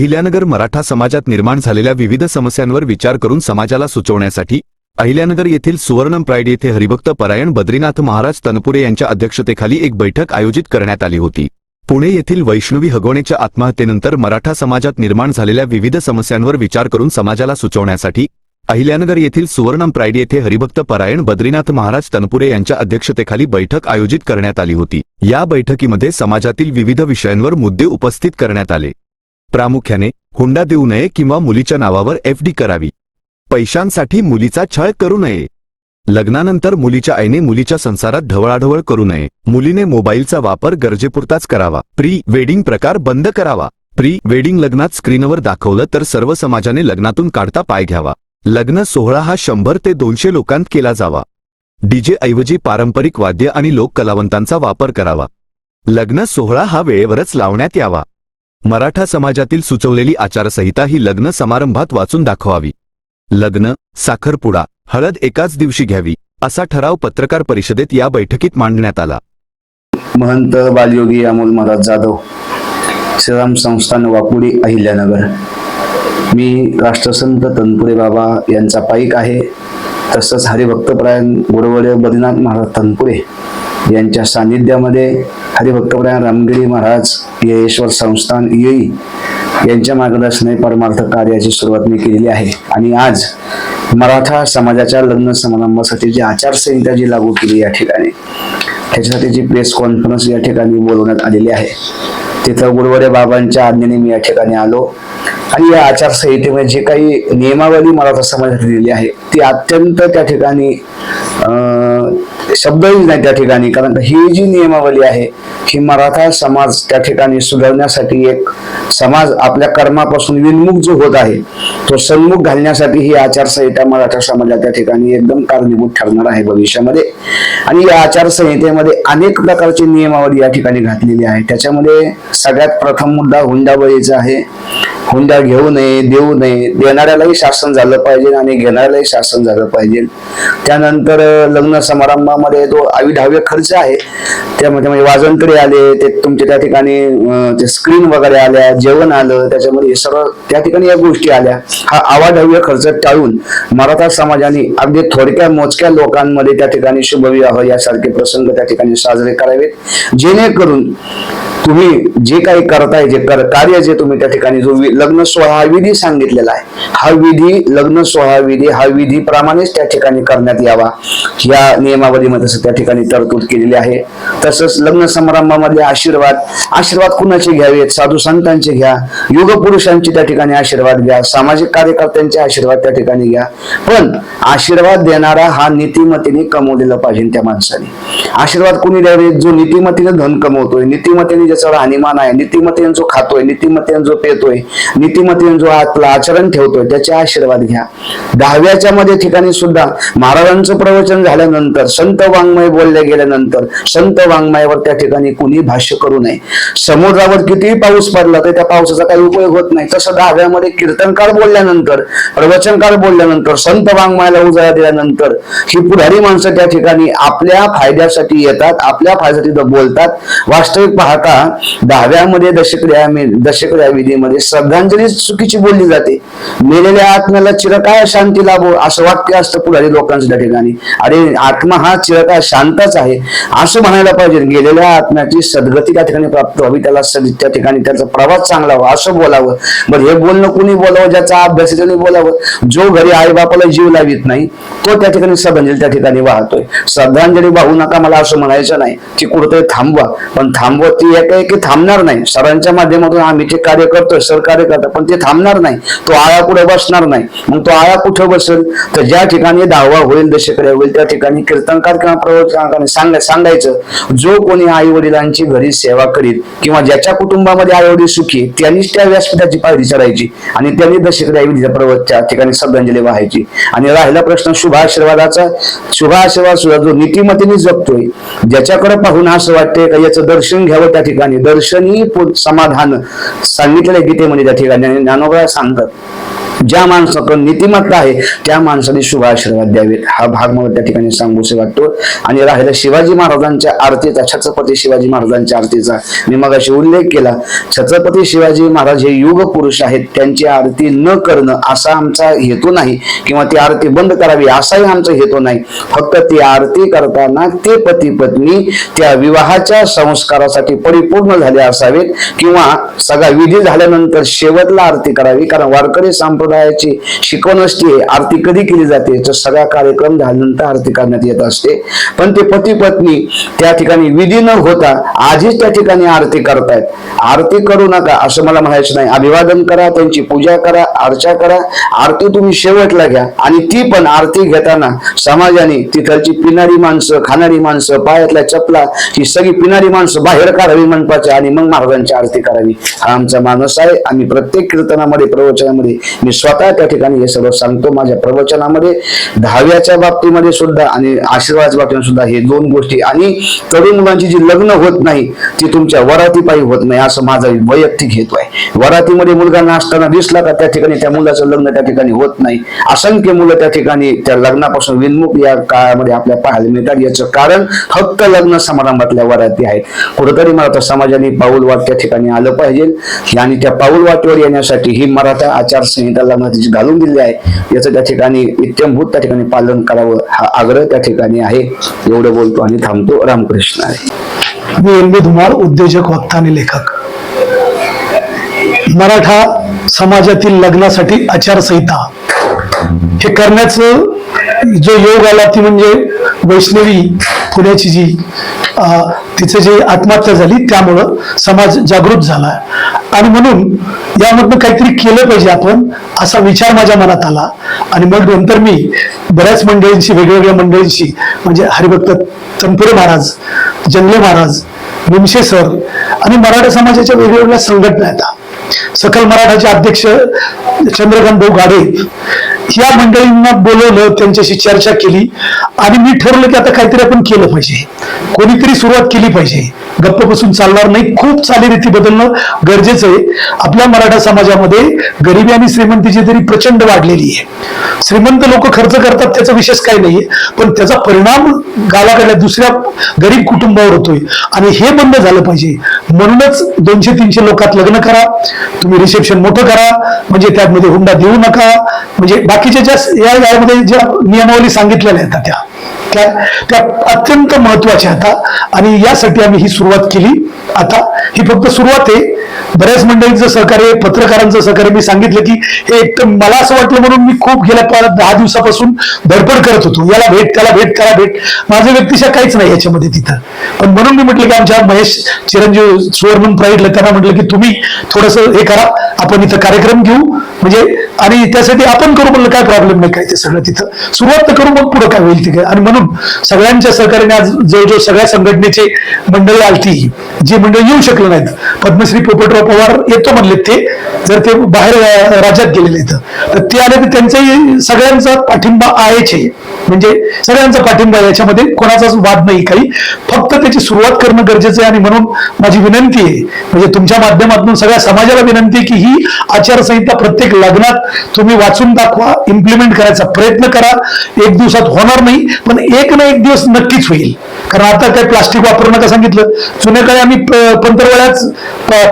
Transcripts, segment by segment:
अहिल्यानगर मराठा समाजात निर्माण झालेल्या विविध समस्यांवर विचार करून समाजाला सुचवण्यासाठी अहिल्यानगर येथील सुवर्णम प्राईड येथे हरिभक्त परायण बद्रीनाथ महाराज तनपुरे यांच्या अध्यक्षतेखाली एक बैठक आयोजित करण्यात आली होती. पुणे येथील वैष्णवी हगवणेच्या आत्महत्येनंतर मराठा समाजात निर्माण झालेल्या विविध समस्यांवर विचार करून समाजाला सुचवण्यासाठी अहिल्यानगर येथील सुवर्णम प्राईड येथे हरिभक्त परायण बद्रीनाथ महाराज तनपुरे यांच्या अध्यक्षतेखाली बैठक आयोजित करण्यात आली होती. या बैठकीमध्ये समाजातील विविध विषयांवर मुद्दे उपस्थित करण्यात आले. प्रामुख्याने हुंडा देऊ नये किंवा मुलीच्या नावावर एफ डी करावी. पैशांसाठी मुलीचा छळ करू नये. लग्नानंतर मुलीच्या आईने मुलीच्या संसारात ढवळाढवळ करू नये. मुलीने मोबाईलचा वापर गरजेपुरताच करावा. प्री वेडिंग प्रकार बंद करावा. प्री वेडिंग लग्नात स्क्रीनवर दाखवलं तर सर्व समाजाने लग्नातून काढता पाय घ्यावा. लग्न सोहळा हा शंभर ते दोनशे लोकांत केला जावा. डीजे ऐवजी पारंपरिक वाद्य आणि लोक कलावंतांचा वापर करावा. लग्न सोहळा हा वेळेवरच लावण्यात यावा. मराठा समाजातील सुचवलेली आचारसंहिता ही लग्न समारंभात वाचून दाखवावी. लग्न साखरपुडा हळद एकाच दिवशी घ्यावी असा ठराव पत्रकार परिषदेत या बैठकीत मांडण्यात आला. महंत बालयोगी अमोल महाराज जाधव श्रीराम संस्थान वाकुडी अहिल्यानगर. मी राष्ट्रसंत तनपुरे बाबा यांचा पाईक आहे. तसंच हरिभक्तपरायण गुरुवडे बद्रीनाथ महाराज तनपुरे यांच्या सान्निध्यामध्ये हरिभक्तपरायण रामगिरी महाराज येश्वर संस्थान येई यांच्या मार्गदर्शने परमार्थ कार्याची सुरुवात मी केलेली आहे. आणि आज मराठा समाजाच्या लग्न समारंभासाठी जी आचारसंहिता जी लागू केली या ठिकाणी त्याच्यासाठी जी प्रेस कॉन्फरन्स या ठिकाणी बोलवण्यात आलेली आहे तिथं गुरुवारे बाबांच्या आज्ञेने मी या ठिकाणी आलो. आणि या आचारसंहितेमध्ये जे काही नियमावली मराठा समाजात दिलेली आहे ती अत्यंत त्या ठिकाणी अं, शब्दही नाही त्या ठिकाणी. कारण ही जी नियमावली आहे ही मराठा समाज त्या ठिकाणी सुधारण्यासाठी एक समाज आपल्या कर्मापासून विनमुख जो होत आहे तो सन्मुख घालण्यासाठी ही आचारसंहिता मराठा समाजाच्या त्या ठिकाणी एकदम कारणीभूत ठरणार आहे भविष्यामध्ये. आणि या आचारसंहितेमध्ये अनेक प्रकारची नियमावली या ठिकाणी घातलेली आहे त्याच्यामध्ये सगळ्यात प्रथम मुद्दा हुंडाबळीचा आहे. हुंडा घेऊ नये देऊ नये देणाऱ्यालाही शासन झालं पाहिजे आणि घेणाऱ्यालाही शासन झालं पाहिजे. त्यानंतर लग्न समारंभामध्ये जो आविधाव्य खर्च आहे त्यामध्ये म्हणजे वाजंत्री आले ते तुमच्या त्या ठिकाणी ते स्क्रीन वगैरे आल्या जेवण आलं त्याच्यामध्ये सर्व त्या ठिकाणी या गोष्टी आल्या. हा अवाढव्य खर्च टाळून. मराठा समाजाने अगदी थोडक्या मोजक्या लोकांमध्ये त्या ठिकाणी शुभविवाह यासारखे प्रसंग त्या ठिकाणी साजरे करावेत. जेणेकरून तुम्ही जे काही करताय जे कर कार्य जे तुम्ही त्या ठिकाणी जो लग्न सोहळा विधी सांगितलेला आहे हा विधी लग्न सोहळा विधी हा विधी प्रमाणेच त्या ठिकाणी करण्यात यावा. या नियमावलीमध्ये तसं त्या ठिकाणी तरतूद केलेली आहे. तसंच लग्न समारंभामध्ये आशीर्वाद आशीर्वाद कुणाचे घ्यावेत? साधू संतांचे घ्या. युग पुरुषांचे त्या ठिकाणी आशीर्वाद घ्या. सामाजिक कार्यकर्त्यांचे आशीर्वाद त्या ठिकाणी घ्या. पण आशीर्वाद देणारा हा नीतिमतीने कमवलेला पाहिजे त्या माणसाने. आशीर्वाद कुणी द्यावे जो नीतिमतीने धन कमवतोय. नीतिमतीने म्हणजे ज्याचा हानिमान आहे. नीतिमतेन जो खातोय नीतिमतेन जो पेतोय नीतिमतेन जो आपलं आचरण ठेवतोय त्याचे आशीर्वाद घ्या. दहाव्याच्या मध्ये ठिकाणी सुद्धा महाराजांचं प्रवचन झाल्यानंतर संत वाङ्मय बोलल्या गेल्यानंतर संत वाङ्मयावर त्या ठिकाणी कुणी भाष्य करू नये. समुद्रावर कितीही पाऊस पडला तर त्या पावसाचा काही उपयोग होत नाही. तसं दहाव्यामध्ये कीर्तनकार बोलल्यानंतर प्रवचनकार बोलल्यानंतर संत वाङ्मयाला उजाळा दिल्यानंतर ही पुढारी माणसं त्या ठिकाणी आपल्या फायद्यासाठी येतात आपल्या फायद्यासाठी बोलतात. वास्तविक पाहता दहाव्यामध्ये दशक्रिया दशक्रिया विधीमध्ये श्रद्धांजली चुकीची बोलली जाते. मेलेल्या आत्म्याला चिरकाळ शांती लाभो असं वाक्य असतं पुढारी लोकांच्या ठिकाणी. अरे आत्मा हा चिरकाळ शांतच आहे असं म्हणायला पाहिजे. गेलेल्या आत्म्याची सद्गती त्या ठिकाणी प्राप्त व्हावी त्याला त्या ठिकाणी त्याचा प्रवास चांगला व्हावा असं बोलावं. बरं हे बोलणं कुणी बोलावं ज्याचा अभ्यास त्याने बोलावं? जो घरी आई बापाला जीव लावित नाही तो त्या ठिकाणी श्रद्धांजली त्या ठिकाणी वाहतोय. श्रद्धांजली वाहू नका मला असं म्हणायचं नाही की कुठेतरी थांबवा. पण थांबवत ती एक काही की थांबणार नाही. सरांच्या माध्यमातून आम्ही जे कार्य करतोय सरकार्य करतो पण ते थांबणार नाही. तो आळा कुठे बसणार नाही. मग तो आळा कुठे बसेल? तर ज्या ठिकाणी दहावा होईल दशक्रिया होईल त्या ठिकाणी कीर्तनकार किंवा प्रवचनकाराने सांग सांगायचं. जो कोणी आई वडिलांची घरी सेवा करीत किंवा ज्याच्या कुटुंबामध्ये आई वडील सुखी त्यांनीच त्या व्यासपीठाची पायरी चढायची आणि त्यांनी दशक्रिया विधीच्या पर्वत त्या ठिकाणी श्रद्धांजली वाहायची. आणि राहिला प्रश्न शुभाशीर्वादाचा शुभाशीर्वाद सुद्धा जो नीतिमतीने जगतोय ज्याच्याकडे पाहून असं वाटतंय का याचं दर्शन घ्यावं त्या ठिकाणी ठिकाणी दर्शनी समाधान सांगितलंय गीतेमध्ये त्या ठिकाणी. आणि ज्ञानोबा सांगतात ज्या माणसाकडं नीतिमत्ता आहे त्या माणसाने शुभ आशीर्वाद द्यावेत. हा भाग मला त्या ठिकाणी सांगूसे वाटतो. आणि राहिला शिवाजी महाराजांच्या आरतीचा छत्रपती शिवाजी महाराजांच्या आरतीचा. मी मगाशी उल्लेख केला छत्रपती शिवाजी महाराज हे युग पुरुष आहेत त्यांची आरती न करणं असा आमचा हेतू नाही किंवा ती आरती बंद करावी असाही आमचा हेतू नाही. फक्त ती आरती करताना ते पती पत्नी त्या विवाहाच्या संस्कारासाठी परिपूर्ण झाले असावेत किंवा सगळा विधी झाल्यानंतर शेवटला आरती करावी कारण वारकरी संप्रदायाची शिकवण असते आरती कधी केली जाते? तर सगळा कार्यक्रम झाल्यानंतर आरती करण्यात येत असते. पण ते पती पत्नी त्या ठिकाणी विधी न होता आधीच त्या ठिकाणी आरती करतायत. आरती करू नका असं मला म्हणायचं नाही. अभिवादन करा त्यांची पूजा करा अर्चा करा आरती तुम्ही शेवटला घ्या. आणि ती पण आरती घेताना समाजाने तिथलची पिणारी माणसं खाणारी माणसं पायातल्या चपला ही सगळी पिणारी माणसं बाहेर काढावी मंडपाच्या आणि मग महाराजांची आरती करावी. हा आमचा मानस आहे. आम्ही प्रत्येक कीर्तनामध्ये प्रवचनामध्ये मी स्वतः त्या ठिकाणी हे सर्व सांगतो. माझ्या प्रवचनामध्ये दहाव्याच्या बाबतीमध्ये सुद्धा आणि आशीर्वादाच्या बाबतीमध्ये सुद्धा हे दोन गोष्टी. आणि तरुण मुलांची जी लग्न होत नाही ती तुमच्या वरातीपायी होत नाही असं माझा वैयक्तिक हेतू आहे. वरातीमध्ये मुलगा नाचताना दिसला का त्या ठिकाणी त्या मुलाचं लग्न त्या ठिकाणी होत नाही. असंख्य मुलं त्या ठिकाणी त्या लग्नापासून विन्मुख या काळामध्ये आपल्या पाहायला मिळतात. याचं कारण फक्त लग्न समारंभातल्या वराती आहेत. कुठेतरी मराठा समाजाने पाऊल वाट त्या ठिकाणी आलं पाहिजे. आणि त्या पाऊल वाटेवर येण्यासाठी ही मराठा आचारसंहिता लग्नाची घालून दिली आहे. याचं त्या ठिकाणी नित्यमभूत त्या ठिकाणी पालन करावं हा आग्रह त्या ठिकाणी आहे. एवढं बोलतो आणि थांबतो. रामकृष्ण आहे मी एल बी धुमाळ उद्योजक वक्ता आणि लेखक. मराठा समाजातील लग्नासाठी आचारसंहिता. हे करण्याचं जो योग आला ती म्हणजे वैष्णवी पुण्याची जी तिचं जे आत्महत्या झाली त्यामुळं समाज जागृत झाला. आणि म्हणून यामधनं काहीतरी केलं पाहिजे आपण असा विचार माझ्या मनात आला. आणि मग नंतर मी बऱ्याच मंडळींशी वेगवेगळ्या मंडळींशी म्हणजे हरिभक्त तनपुरे महाराज जंगले महाराज निमशे सर आणि मराठा समाजाच्या वेगवेगळ्या संघटना येतात सकल मराठाचे अध्यक्ष चंद्रकांत भाऊ गाडे या मंडळींना बोलवलं त्यांच्याशी चर्चा केली. आणि मी ठरवलं की आता काहीतरी आपण केलं पाहिजे. कोणीतरी सुरुवात केली पाहिजे. गप्प बसून चालणार नाही. खूप चालीरीती बदलणं गरजेचं आहे. आपल्या मराठा समाजामध्ये गरिबी आणि श्रीमंतीची तरी प्रचंड वाढलेली आहे. श्रीमंत लोक खर्च करतात त्याचा विशेष काही नाहीये. पण त्याचा परिणाम गावाकडल्या दुसऱ्या गरीब कुटुंबावर होतोय. आणि हे बंद झालं पाहिजे. म्हणूनच दोनशे तीनशे लोकात लग्न करा. तुम्ही रिसेप्शन मोठं करा. म्हणजे त्यामध्ये हुंडा देऊ नका. म्हणजे बाकीच्या ज्या या यामध्ये ज्या नियमावली सांगितलेल्या आहेत त्या. त्या त्या अत्यंत महत्त्वाच्या आता आणि यासाठी आम्ही ही सुरुवात केली. आता ही फक्त सुरुवात आहे. बऱ्याच मंडळींचं सहकार्य पत्रकारांचं सहकार्य मी सांगितलं की हे एक तर मला असं वाटलं म्हणून मी खूप गेल्या दहा दिवसापासून धडपड करत होतो. याला भेट त्याला भेट त्याला भेट. माझं व्यक्तिशा काहीच नाही याच्यामध्ये तिथं. पण म्हणून मी म्हटलं की आमच्या महेश चिरंजीव सुवर्णन प्राईडला त्यांना म्हटलं की तुम्ही थोडस हे करा. आपण इथं कार्यक्रम घेऊ. म्हणजे आणि त्यासाठी आपण करू म्हणलं काय प्रॉब्लेम नाही काय ते सगळं तिथं. सुरुवात तर करू मग पुढे काय होईल तिथे आणि म्हणून सगळ्यांच्या सहकार्याने आज जवळजवळ सगळ्या संघटनेची मंडळी आलती जी मंडळी येऊ शकले नाहीत. पद्मश्री पोपटराव पवार येतो म्हणले ते जर ते बाहेर राज्यात गेलेले आहेत. तर ते आले तर त्यांचाही सगळ्यांचा पाठिंबा आहेच आहे म्हणजे सगळ्यांचा पाठिंबा याच्यामध्ये कोणाचाच वाद नाही काही. फक्त त्याची सुरुवात करणं गरजेचं आहे आणि म्हणून माझी विनंती आहे म्हणजे तुमच्या माध्यमातून सगळ्या समाजाला विनंती आहे की ही आचारसंहिता प्रत्येक लग्नात तुम्ही वाचून दाखवा इम्प्लिमेंट करायचा प्रयत्न करा. एक दिवसात होणार नाही पण एक ना एक दिवस नक्कीच होईल. कारण आता काय प्लास्टिक वापरू नका सांगितलं? जुन्या काळी आम्ही प-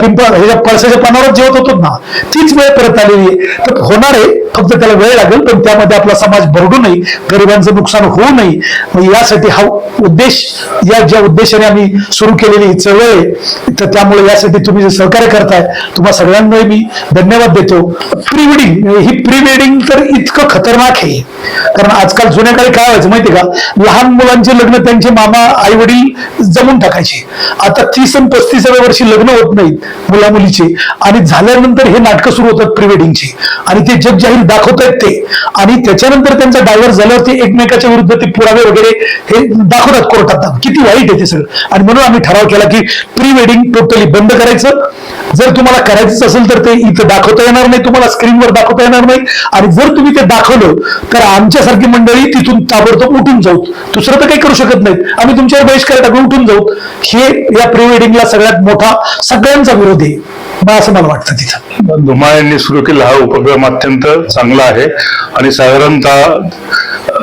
पिंपळ ह्याच्या पळसाच्या पानावरच जेवत होतो ना तीच वेळ परत आलेली आहे. तर होणार आहे फक्त त्याला वेळ लागेल पण त्यामध्ये आपला समाज भरडू नये गरिबांचं नुकसान होऊ नये. मग यासाठी हा उद्देश या ज्या उद्देशाने आम्ही सुरू केलेली ही चळवळ आहे तर त्यामुळे यासाठी तुम्ही जे सहकार्य करताय तुम्हा सगळ्यांना मी धन्यवाद देतो. प्री वेडिंग म्हणजे ही प्री वेडिंग तर इतकं खतरनाक आहे. कारण आजकाल जुन्या काळी काय व्हायचं माहिती का? लहान मुलांचे लग्न त्यांचे मामा आई वडील जमून टाकायचे. आता तीस आणि पस्तीसाव्या वर्षी लग्न होत नाहीत मुला मुलीचे आणि झाल्यानंतर हे नाटकं सुरू होतात प्री वेडिंगची आणि ते जग जाहीर दाखवत आहेत ते. आणि त्याच्यानंतर त्यांचा डायव्हर्स झाल्यावर ते एकमेकाच्या विरुद्ध ते पुरावे वगैरे हे दाखवतात कोर्टात. किती वाईट आहे ते सगळं. आणि म्हणून आम्ही ठराव केला की प्री वेडिंग टोटली बंद करायचं. जर तुम्हाला करायचं असेल तर ते इथं दाखवता येणार नाही तुम्हाला स्क्रीनवर दाखवता येणार नाही. आणि जर तुम्ही ते दाखवलं तर आमच्यासारखी मंडळी तिथून ताबडतोब उठून जाऊ. दुसरं तर काही करू शकत नाहीत. आम्ही तुमच्यावर बहिष्कार टाकून उठून जाऊ. हे या प्री वेडिंगला सगळ्यात मोठा सगळ्यांचा विरोध आहे. बा असं मला वाटतं तिथं. धुमाळ यांनी सुरू केला हा उपक्रम अत्यंत चांगला आहे आणि साधारणतः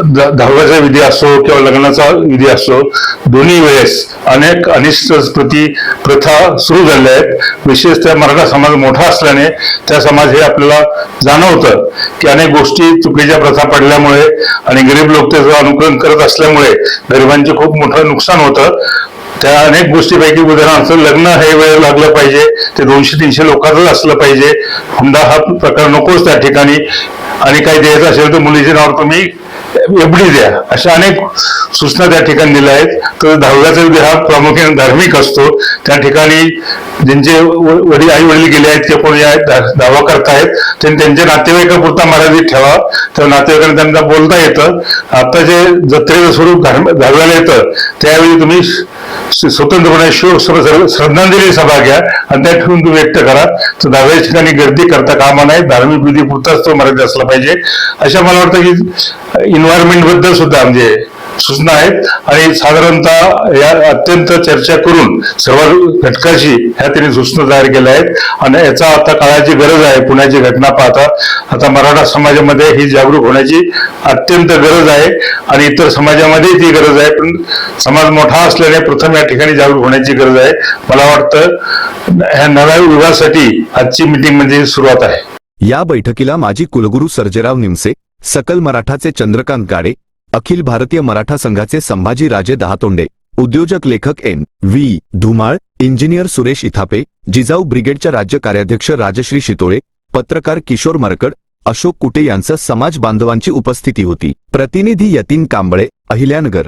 दहाव्याचा विधी असो किंवा लग्नाचा विधी असो दोन्ही वेळेस अनेक अनिष्ट प्रती प्रथा सुरू झाल्या आहेत. विशेषतः मराठा समाज मोठा असल्याने त्या समाज हे आपल्याला जाणवतं की अनेक गोष्टी चुकीच्या प्रथा पडल्यामुळे आणि गरीब लोक त्याचं अनुकरण करत असल्यामुळे गरिबांचे खूप मोठं नुकसान होतं. त्या अनेक गोष्टीपैकी उदाहरणार्थ लग्न हे वेळ लागलं पाहिजे ते दोनशे तीनशे लोकांचंच असलं पाहिजे. हुंडा हा प्रकार नकोच त्या ठिकाणी. आणि काही द्यायचं असेल तर मुलीचे नावावर तुम्ही एवढी द्या. अशा अनेक सूचना त्या ठिकाणी दिल्या आहेत. तर दहाव्याचा विधी हा प्रामुख्याने धार्मिक असतो. त्या ठिकाणी ज्यांचे वडील आई वडील गेले आहेत किंवा कोणी आहेत, दावा करतायत त्यांनी त्यांच्या नातेवाईकापुरता मर्यादित ठेवा. तर नातेवाईकांना त्यांना बोलता येतं. आता जे जत्रेचं स्वरूप घालवायला येतं त्यावेळी तुम्ही स्वतंत्रपणे शोक श्रद्धांजली सभा घ्या आणि त्या ठेवून तुम्ही व्यक्त करा. तर दहाव्या ठिकाणी गर्दी करता कामा नाही धार्मिक विधी पुरताच तो मर्यादा असला पाहिजे. अशा मला वाटतं की इन्व्हायरमेंटबद्दल सुद्धा म्हणजे सूचना आहेत. आणि साधारणतः या अत्यंत चर्चा करून सर्व घटकाशी ह्या त्यांनी सूचना तयार केल्या आहेत. आणि याचा आता काळाची गरज आहे. पुण्याची घटना पाहता आता मराठा समाजामध्ये ही जागरूक होण्याची अत्यंत गरज आहे. आणि इतर समाजामध्ये ती गरज आहे. पण समाज मोठा असल्याने प्रथम या ठिकाणी जागरूक होण्याची गरज आहे. मला वाटतं ह्या नव्या युगासाठी आजची मिटिंग म्हणजे सुरुवात आहे. या बैठकीला माजी कुलगुरू सर्जेराव निमसे सकल मराठाचे चंद्रकांत गाडे अखिल भारतीय मराठा संघाचे संभाजी राजे दहातोंडे उद्योजक लेखक N. V. Dhumal engineer Suresh Ithape Jijau ब्रिगेडच्या राज्य कार्याध्यक्ष राजश्री शितोळे पत्रकार किशोर मरकड अशोक कुटे यांचं समाज बांधवांची उपस्थिती होती. प्रतिनिधी यतीन कांबळे अहिल्यानगर.